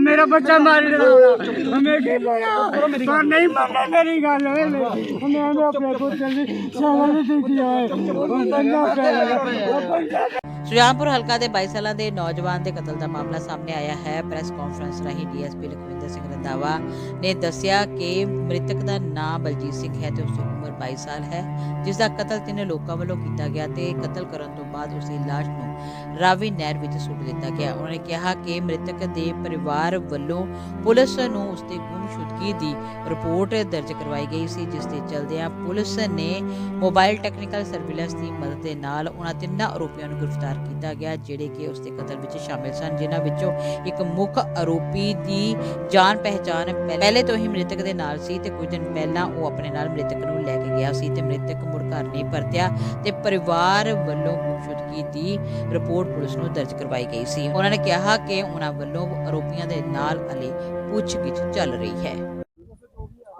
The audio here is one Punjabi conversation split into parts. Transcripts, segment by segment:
ਮੇਰਾ ਬੱਚਾ ਮਾਰ ਦੇਣਾ। ਮੈਂ ਕੀ ਲੈਣਾ ਪਰ ਨਹੀਂ ਮੰਨਣਾ ਮੇਰੀ ਗੱਲ ਓਏ ਮੈਂ ਤਾਂ ਆਪਣੇ ਕੋਲ ਚੱਲੀ ਸਾਲਾਂ ਦੀ ਦਿੱਤੀ ਆਏ ਬੰਦਾ ਪਿਆ ਸੁਜਾਨਪੁਰ ਹਲਕਾ ਦੇ 22 ਸਾਲਾਂ ਦੇ ਨੌਜਵਾਨ ਦੇ ਕਤਲ ਦਾ ਮਾਮਲਾ ਸਾਹਮਣੇ ਆਇਆ ਹੈ। ਪ੍ਰੈਸ ਕਾਨਫਰੰਸ ਰਾਹੀਂ ਡੀਐਸਪੀ ਲਖਵਿੰਦਰ ਸਿੰਘ ਰੰਦਾਵਾ ਨੇ ਦੱਸਿਆ ਕਿ ਮ੍ਰਿਤਕ ਦਾ ਨਾਮ ਬਲਜੀਤ ਸਿੰਘ ਹੈ ਤੇ ਉਸ ਉਮਰ 22 ਸਾਲ ਹੈ ਜਿਸ ਦਾ ਕਤਲ ਤਿੰਨ ਲੋਕਾਂ ਵੱਲੋਂ ਕੀਤਾ ਗਿਆ ਤੇ ਕਤਲ ਕਰਨ ਤੋਂ ਬਾਅਦ ਉਸ ਦੀ ਲਾਸ਼ ਨੂੰ ਰਾਵੀ ਨਹਿਰ ਵਿੱਚ ਸੁੱਟ ਦਿੱਤਾ ਗਿਆ। ਉਹਨਾਂ ਕਿਹਾ ਕਿ ਮ੍ਰਿਤਕ ਦੇ ਪਰਿਵਾਰ ਵੱਲੋਂ ਪੁਲਿਸ ਨੂੰ ਉਸ ਦੀ ਗੁੰਮਸ਼ੁਦਗੀ ਦੀ ਰਿਪੋਰਟ ਦਰਜ ਕਰਵਾਈ ਗਈ ਸੀ ਜਿਸ ਦੇ ਚਲਦਿਆਂ ਪੁਲਿਸ ਨੇ ਮੋਬਾਈਲ ਟੈਕਨੀਕਲ ਸਰਵੇਲੈਂਸ ਦੀ ਮਦਦ ਦੇ ਨਾਲ ਉਹਨਾਂ ਤਿੰਨਾਂ ਆਰੋਪੀਆਂ ਨੂੰ ਗ੍ਰਿਫਤਾਰ ਕੀਤਾ ਗਿਆ, ਜਿਹੜੇ ਕਿ ਉਸ ਦੇ ਕਤਲ ਵਿੱਚ ਸ਼ਾਮਿਲ ਸਨ, ਜਿਨ੍ਹਾਂ ਵਿੱਚੋਂ ਇੱਕ ਮੁੱਖ ਆਰੋਪੀ ਦੀ ਜਾਣ ਪਹਿਚਾਣ ਪਹਿਲੇ ਤੋਂ ਹੀ ਮ੍ਰਿਤਕ ਦੇ ਨਾਲ ਸੀ ਤੇ ਕੁਝ ਦਿਨ ਪਹਿਲਾਂ ਉਹ ਆਪਣੇ ਨਾਲ ਮ੍ਰਿਤਕ ਨੂੰ ਲੈ ਕੇ ਗਿਆ ਸੀ ਤੇ ਮ੍ਰਿਤਕ ਮੁੜ ਘਰ ਨਹੀਂ ਪਰਤਿਆ ਤੇ ਪਰਿਵਾਰ ਵੱਲੋਂ ਗੁੰਮਸ਼ੁਦਗੀ ਦੀ ਰਿਪੋਰਟ ਪੁਲਿਸ ਨੂੰ ਦਰਜ ਕਰਵਾਈ ਗਈ ਸੀ। ਉਹਨਾਂ ਨੇ ਕਿਹਾ ਕਿ ਉਹਨਾਂ ਵੱਲੋਂ ਆਰੋਪੀਆਂ ਦੇ ਨਾਲ ਹਲੇ ਪੁੱਛਗਿੱਛ ਚੱਲ ਰਹੀ ਹੈ।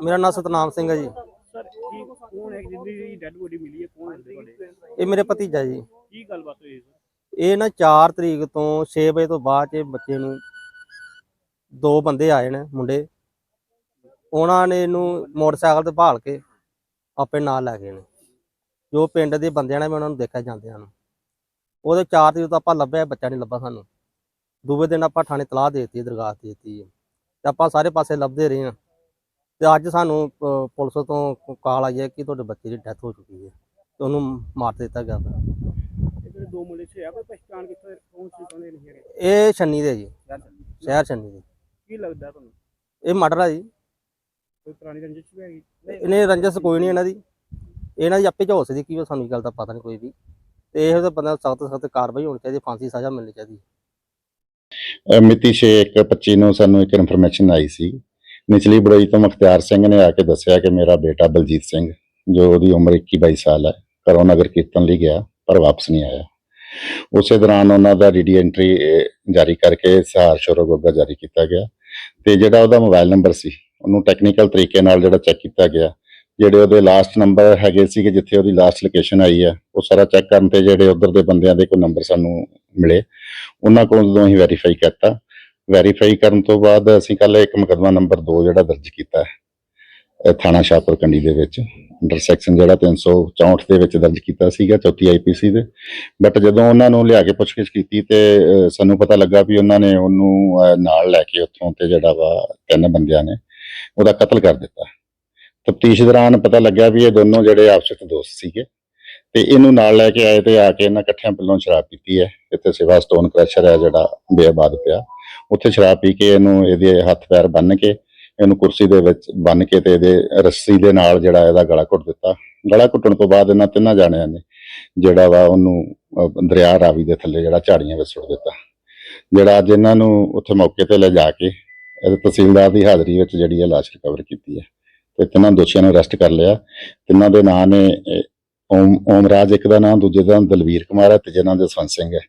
ਮੇਰਾ ਨਾਮ ਸਤਨਾਮ ਸਿੰਘ ਹੈ ਜੀ। ਸਰ ਕੀ ਕੌਣ ਹੈ? ਜਿੰਦੀ ਡੈਡ ਬੋਡੀ ਮਿਲੀ ਹੈ ਕੌਣ ਹੈ ਤੁਹਾਡੇ ਇਹ ਮੇਰੇ ਭਤੀਜਾ ਜੀ। ਕੀ ਗੱਲਬਾਤ ਹੋਈ ਸਰ? ਇਹ ਨਾ 4 ਤਰੀਕ ਤੋਂ 6 ਵਜੇ ਤੋਂ ਬਾਅਦ ਇਹ ਬੱਚੇ ਨੂੰ ਦੋ ਬੰਦੇ ਆਏ ਨੇ ਮੁੰਡੇ। ਉਹਨਾਂ ਨੇ ਇਹਨੂੰ ਮੋਟਰਸਾਈਕਲ ਤੇ ਭਾਲ ਕੇ ਆਪੇ ਨਾਲ ਲੈ ਗਏ ਨੇ। ਜੋ ਪਿੰਡ ਦੇ ਬੰਦਿਆਂ ਨੇ ਮੈਂ ਉਹਨਾਂ ਨੂੰ ਦੇਖਿਆ ਜਾਂਦੇ ਹਨ ਉਹਦੇ 4 ਤਰੀਕ ਤੋਂ ਆਪਾਂ ਲੱਭਿਆ ਬੱਚਾ ਨਹੀਂ ਲੱਭਾ ਸਾਨੂੰ। ਦੂਜੇ ਦਿਨ ਆਪਾਂ ਥਾਣੇ ਤਲਾਹ ਦਿੱਤੀ ਦਰਗਾਹ ਦਿੱਤੀ ਤੇ ਆਪਾਂ ਸਾਰੇ ਪਾਸੇ ਲੱਭਦੇ ਰਹੇ ਹਾਂ। ਤੇ ਅੱਜ ਸਾਨੂੰ ਪੁਲਿਸ ਤੋਂ ਕਾਲ ਆਈ ਹੈ ਕਿ ਤੁਹਾਡੇ ਬੱਚੇ ਦੀ ਡੈਥ ਹੋ ਚੁੱਕੀ ਹੈ। ਤੇ ਉਹਨੂੰ ਮਾਰ ਦਿੱਤਾ ਗਿਆ ਦੋ ਮੁੰਡੇ ਸੀ ਆ ਕੋਈ ਪਛਾਣ ਕਿੱਥੇ ਕੌਣ ਸੀ ਕੌਣ ਨਹੀਂ ਹੈਗੇ? ਇਹ ਛੰਨੀ ਦੇ ਜੀ। ਸ਼ਹਿਰ ਛੰਨੀ ਦੇ। ਕੀ ਲੱਗਦਾ ਤੁਹਾਨੂੰ? ਇਹ ਮਰਡਰ ਆ ਜੀ। ਕੋਈ ਪੁਰਾਣੀ ਰੰਜਿਸ਼ ਵੀ ਹੈਗੀ? ਇਹਨੇ ਰੰਜਸ ਕੋਈ ਨਹੀਂ ਇਹਨਾਂ ਦੀ। ਇਹਨਾਂ ਦੀ ਆਪੇ ਝੋਸ ਦੀ ਕੀ ਉਹ ਸਾਨੂੰ ਇਹ ਗੱਲ ਦਾ ਪਤਾ ਨਹੀਂ ਕੋਈ ਵੀ। ਤੇ ਇਹੋ ਜਿਹਾ ਬੰਦਾ ਸਖਤ ਸਖਤ ਕਾਰਵਾਈ ਹੋਣੀ ਚਾਹੀਦੀ ਫਾਂਸੀ ਸਜ਼ਾ ਮਿਲਣੀ ਚਾਹੀਦੀ। ਅਹ ਮਿਤੀ 6/1/25 ਨੂੰ ਸਾਨੂੰ ਇੱਕ ਇਨਫੋਰਮੇਸ਼ਨ ਆਈ ਸੀ। ਨਿਚਲੀ ਬੜੋਈ ਤੋਂ ਮੁਖਤਿਆਰ ਸਿੰਘ ਨੇ ਆ ਕੇ ਦੱਸਿਆ ਕਿ ਮੇਰਾ ਬੇਟਾ ਬਲਜੀਤ ਸਿੰਘ ਜੋ ਉਹਦੀ ਉਮਰ 21-22 ਸਾਲ ਹੈ ਘਰੋਂ ਨਗਰ ਕੀਰਤਨ ਲਈ ਗਿਆ ਪਰ ਵਾਪਸ ਨਹੀਂ ਆਇਆ। ਉਸੇ ਦੌਰਾਨ ਉਹਨਾਂ ਦਾ ਡੀਡੀ ਐਂਟਰੀ ਜਾਰੀ ਕਰਕੇ ਸਹਾਰ ਸ਼ੋਰੋਗੋਗਾ ਜਾਰੀ ਕੀਤਾ ਗਿਆ। ਤੇ ਜਿਹੜਾ ਉਹਦਾ ਮੋਬਾਈਲ ਨੰਬਰ ਸੀ ਉਹਨੂੰ ਟੈਕਨੀਕਲ ਤਰੀਕੇ ਨਾਲ ਜਿਹੜਾ ਚੈੱਕ ਕੀਤਾ ਗਿਆ, ਜਿਹੜੇ ਉਹਦੇ ਲਾਸਟ ਨੰਬਰ ਹੈਗੇ ਸੀ ਕਿ ਜਿੱਥੇ ਉਹਦੀ ਲਾਸਟ ਲੋਕੇਸ਼ਨ ਆਈ ਹੈ ਉਹ ਸਾਰਾ ਚੈੱਕ ਕਰਨ ਤੇ ਜਿਹੜੇ ਉਧਰ ਦੇ ਬੰਦਿਆਂ ਦੇ ਕੋਈ ਨੰਬਰ ਸਾਨੂੰ ਮਿਲੇ। ਉਹਨਾਂ ਕੋਲੋਂ ਜਦੋਂ ਅਸੀਂ ਵੈਰੀਫਾਈ ਕੀਤਾ ਵੈਰੀਫਾਈ ਕਰਨ ਤੋਂ ਬਾਅਦ ਅਸੀਂ ਕੱਲ ਇੱਕ ਮੁਕੱਦਮਾ ਨੰਬਰ 2 ਜਿਹੜਾ ਦਰਜ ਕੀਤਾ ਹੈ ਥਾਣਾ ਸ਼ਾਹਪੁਰ ਕੰਡੀ ਦੇ ਵਿੱਚ ਅੰਡਰ ਸੈਕਸ਼ਨ ਜਿਹੜਾ 364 ਦੇ ਵਿੱਚ ਦਰਜ ਕੀਤਾ ਸੀਗਾ, ਚੌਥੀ ਆਈਪੀਸੀ ਦੇ। ਬਟ ਜਦੋਂ ਉਹਨਾਂ ਨੂੰ ਲਿਆ ਕੇ ਪੁੱਛਗਿੱਛ ਕੀਤੀ ਤੇ ਸਾਨੂੰ ਪਤਾ ਲੱਗਾ ਵੀ ਉਹਨਾਂ ਨੇ ਉਹਨੂੰ ਨਾਲ ਲੈ ਕੇ ਉੱਥੋਂ ਤੇ ਜਿਹੜਾ ਵਾ ਤਿੰਨ ਬੰਦਿਆਂ ਨੇ ਉਹਦਾ ਕਤਲ ਕਰ ਦਿੱਤਾ। ਤਫਤੀਸ਼ ਦੌਰਾਨ ਪਤਾ ਲੱਗਿਆ ਵੀ ਇਹ ਦੋਨੋਂ ਜਿਹੜੇ ਆਪਸ ਵਿੱਚ ਦੋਸਤ ਸੀਗੇ ਤੇ ਇਹਨੂੰ ਨਾਲ ਲੈ ਕੇ ਆਏ ਤੇ ਆ ਕੇ ਇਹਨਾਂ ਇਕੱਠਿਆਂ ਪਹਿਲੋਂ ਸ਼ਰਾਬ ਪੀਤੀ ਹੈ। ਇੱਥੇ ਸਿਵਾ ਸਟੋਨ ਕ੍ਰੈਸ਼ਰ ਹੈ ਜਿਹੜਾ ਬੇਆਬਾਦ ਪਿਆ। ਉੱਥੇ ਸ਼ਰਾਬ ਪੀ ਕੇ ਇਹਨੂੰ ਇਹਦੇ ਹੱਥ ਪੈਰ ਬੰਨ ਕੇ ਇਹਨੂੰ ਕੁਰਸੀ ਦੇ ਵਿੱਚ ਬੰਨ ਕੇ ਤੇ ਇਹਦੇ ਰੱਸੀ ਦੇ ਨਾਲ ਜਿਹੜਾ ਇਹਦਾ ਗਲਾ ਘੁੱਟ ਦਿੱਤਾ। ਗਲਾ ਘੁੱਟਣ ਤੋਂ ਬਾਅਦ ਇਹਨਾਂ ਤਿੰਨਾਂ ਜਾਣਿਆਂ ਨੇ ਜਿਹੜਾ ਵਾ ਉਹਨੂੰ ਦਰਿਆ ਰਾਵੀ ਦੇ ਥੱਲੇ ਜਿਹੜਾ ਝਾੜੀਆਂ ਵਿੱਚ ਸੁੱਟ ਦਿੱਤਾ। ਜਿਹੜਾ ਅੱਜ ਇਹਨਾਂ ਨੂੰ ਉੱਥੇ ਮੌਕੇ ਤੇ ਲੈ ਜਾ ਕੇ ਇਹਦੇ ਤਹਿਸੀਲਦਾਰ ਦੀ ਹਾਜ਼ਰੀ ਵਿੱਚ ਜਿਹੜੀ ਹੈ ਲਾਸ਼ ਰਿਕਵਰ ਕੀਤੀ ਹੈ। ਤੇ ਤਿੰਨਾਂ ਦੋਸ਼ੀਆਂ ਨੂੰ ਅਰੈਸਟ ਕਰ ਲਿਆ। ਤਿੰਨਾਂ ਦੇ ਨਾਂ ਨੇ ਓਮ ਓਮਰਾਜ ਇੱਕ ਦਾ ਨਾਮ ਦੂਜੇ ਦਾ ਦਲਵੀਰ ਕੁਮਾਰ ਹੈ ਤੇ ਜਿਹਨਾਂ ਦੇ ਸੰਤ ਸਿੰਘ ਹੈ।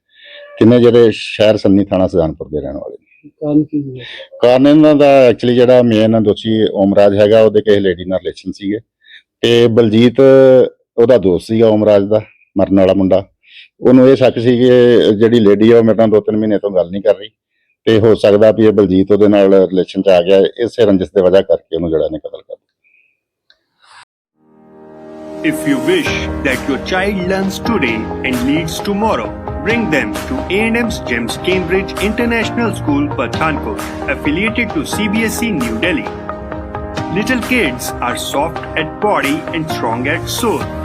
ਤਿੰਨੇ ਜਿਹੜੇ ਸ਼ਹਿਰ ਸੰਨੀ ਥਾਣਾ ਸੁਜਾਨਪੁਰ ਦੇ ਰਹਿਣ ਵਾਲੇ ਨੇ। ਕਾਰਨ ਕੀ ਹੈ ਕਾਰਨ ਇਹਨਾਂ ਦਾ ਐਕਚੁਅਲੀ ਜਿਹੜਾ ਮੇਨ ਦੋਸ਼ੀ ਓਮਰਾਜ ਹੈਗਾ ਉਹਦੇ ਕਿਸੇ ਲੇਡੀ ਨਾਲ ਰਿਲੇਸ਼ਨ ਸੀਗੇ। ਤੇ ਬਲਜੀਤ ਉਹਦਾ ਦੋਸਤ ਸੀਗਾ ਓਮਰਾਜ ਦਾ ਮਰਨ ਵਾਲਾ ਮੁੰਡਾ। ਉਹਨੂੰ ਇਹ ਸ਼ੱਕ ਸੀ ਕਿ ਜਿਹੜੀ ਲੇਡੀ ਆ ਉਹ ਮੇਰੇ ਨਾਲ ਦੋ ਤਿੰਨ ਮਹੀਨੇ ਤੋਂ ਗੱਲ ਨਹੀਂ ਕਰ ਰਹੀ। ਤੇ ਹੋ ਸਕਦਾ ਵੀ ਇਹ ਬਲਜੀਤ ਉਹਦੇ ਨਾਲ ਰਿਲੇਸ਼ਨ 'ਚ ਆ ਗਿਆ ਇਸੇ ਰੰਜਿਸ਼ ਦੇ ਵਜ੍ਹਾ ਕਰਕੇ ਉਹਨੂੰ ਜਿਹੜਾ ਨੇ ਕਤਲ ਕਰ ਦਿੱਤਾ If you wish that your child learns today and leads tomorrow, bring them to A&M's GEMS Cambridge International School, Pathankot, affiliated to CBSE E New Delhi. Little kids are soft at body and strong at soul.